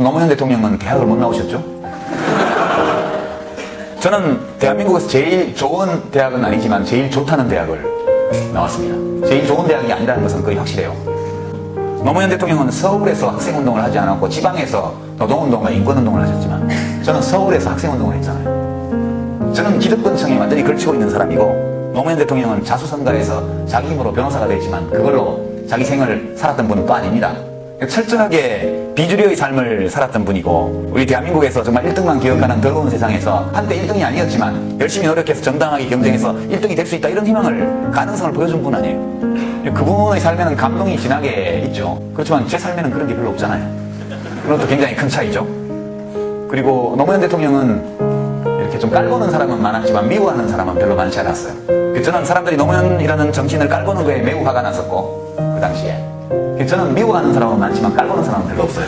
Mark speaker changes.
Speaker 1: 노무현 대통령은 대학을 못 나오셨죠? 저는 대한민국에서 제일 좋은 대학은 아니지만 제일 좋다는 대학을 나왔습니다. 제일 좋은 대학이 아니라는 것은 거의 확실해요. 노무현 대통령은 서울에서 학생운동을 하지 않았고 지방에서 노동운동과 인권운동을 하셨지만 저는 서울에서 학생운동을 했잖아요. 저는 기득권층에 완전히 걸치고 있는 사람이고 노무현 대통령은 자수성가해서 자기 힘으로 변호사가 됐지만 그걸로 자기 생을 살았던 분은 또 아닙니다. 철저하게 비주류의 삶을 살았던 분이고 우리 대한민국에서 정말 1등만 기억하는 더러운 세상에서 한때 1등이 아니었지만 열심히 노력해서 정당하게 경쟁해서 1등이 될 수 있다 이런 희망을 가능성을 보여준 분 아니에요. 그분의 삶에는 감동이 진하게 있죠. 그렇지만 제 삶에는 그런 게 별로 없잖아요. 그런 것도 굉장히 큰 차이죠. 그리고 노무현 대통령은 이렇게 좀 깔보는 사람은 많았지만 미워하는 사람은 별로 많지 않았어요. 그 저는 사람들이 노무현이라는 정치인을 깔보는 거에 매우 화가 났었고 그 당시에 저는 미워하는 사람은 많지만 깔보는 사람은 별로 없어요.